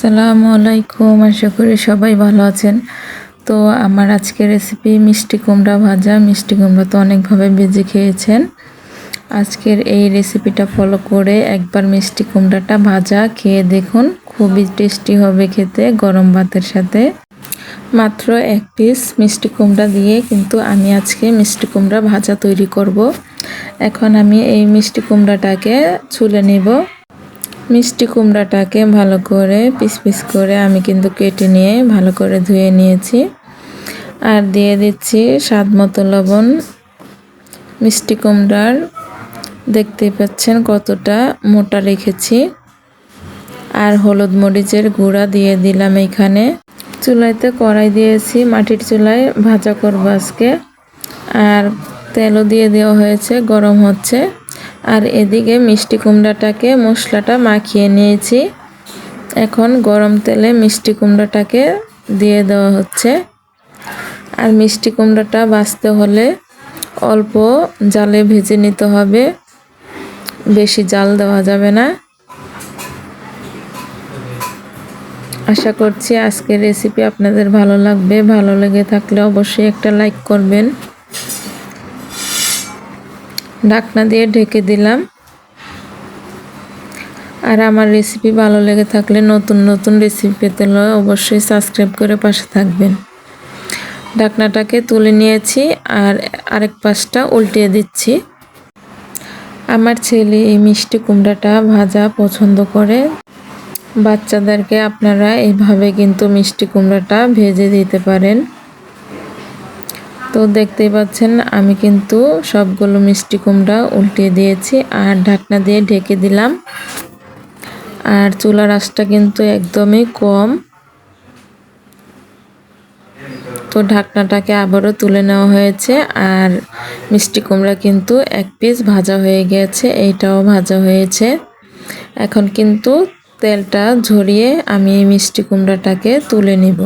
আসসালামু আলাইকুম, আশা করি সবাই ভালো আছেন। তো আমার আজকে রেসিপি মিষ্টি কুমড়া ভাজা। মিষ্টি কুমড়া তো অনেকভাবে বেজে খেয়েছেন। আজকের এই রেসিপিটা ফলো করে একবার মিষ্টি কুমড়াটা ভাজা খেয়ে দেখুন। খুবই টেস্টি হবে খেতে, গরম ভাতের সাথে। মাত্র এক পিস মিষ্টি কুমড়া দিয়ে কিন্তু আমি আজকে মিষ্টি কুমড়া ভাজা তৈরি করব। এখন আমি এই মিষ্টি কুমড়াটাকে ছুলে নিব। মিষ্টি কুমড়াটাকে ভালো করে পিস পিস করে আমি কিন্তু কেটে নিয়ে ভালো করে ধুয়ে নিয়েছি। আর দিয়ে দিচ্ছি স্বাদ মতো লবণ। মিষ্টি কুমড়ার দেখতে পাচ্ছেন কতটা মোটা রেখেছি। আর হলুদ মরিচের গুঁড়া দিয়ে দিলাম এখানে। চুলাইতে কড়াই দিয়েছি, মাটির চুলায় ভাজা করব আজকে। আর তেলও দিয়ে দেওয়া হয়েছে, গরম হচ্ছে। আর এদিকে মিষ্টি কুমড়াটাকে মশলাটা মাখিয়ে নিয়েছি। এখন গরম তেলে মিষ্টি কুমড়াটাকে দিয়ে দেওয়া হচ্ছে। আর মিষ্টি কুমড়াটা বাঁচতে হলে অল্প জালে ভেজে নিতে হবে। বেশি জাল দেওয়া যাবে না। আশা করছি আজকের রেসিপি আপনাদের ভালো লাগবে। ভালো লেগে থাকলে অবশ্যই একটা লাইক করবেন। ঢাকনা দিয়ে ঢেকে দিলাম। আর আমার রেসিপি ভালো লেগে থাকলে নতুন নতুন রেসিপি পেতে হলে অবশ্যই সাবস্ক্রাইব করে পাশে থাকবেন। ঢাকনাটাকে তুলে নিয়েছি আর আরেক পাশটা উল্টিয়ে দিচ্ছি। আমার ছেলে এই মিষ্টি কুমড়াটা ভাজা পছন্দ করে। বাচ্চাদেরকে আপনারা এইভাবে কিন্তু মিষ্টি কুমড়াটা ভেজে দিতে পারেন। তো দেখতেই পাচ্ছেন, আমি কিন্তু সবগুলো মিষ্টি কুমড়া উল্টিয়ে দিয়েছি আর ঢাকনা দিয়ে ঢেকে দিলাম। আর চুলার আঁচটা কিন্তু একদমই কম। তো ঢাকনাটাকে আবারও তুলে নেওয়া হয়েছে আর মিষ্টি কুমড়া কিন্তু এক পিস ভাজা হয়ে গেছে, এইটাও ভাজা হয়েছে। এখন কিন্তু তেলটা ঝরিয়ে আমি মিষ্টি কুমড়াটাকে তুলে নিব।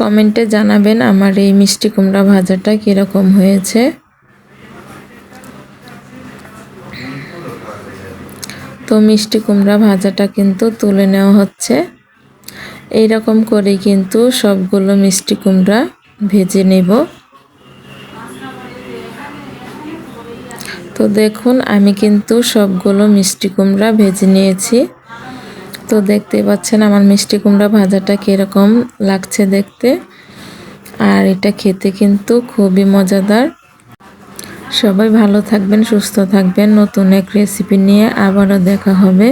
কমেন্টে জানাবেন আমার এই মিষ্টি কুমড়া ভাজাটা কীরকম হয়েছে। তো মিষ্টি কুমড়া ভাজাটা কিন্তু তুলে নেওয়া হচ্ছে। এই রকম করে কিন্তু সবগুলো মিষ্টি কুমড়া ভেজে নেব। তো দেখুন, আমি কিন্তু সবগুলো মিষ্টি কুমড়া ভেজে নিয়েছি। তো দেখতে পাচ্ছেন আমার মিষ্টি কুমড়া ভাজাটা কীরকম লাগছে দেখতে। আর এটা খেতে কিন্তু খুবই মজাদার। সবাই ভালো থাকবেন, সুস্থ থাকবেন। নতুন এক রেসিপি নিয়ে আবারও দেখা হবে।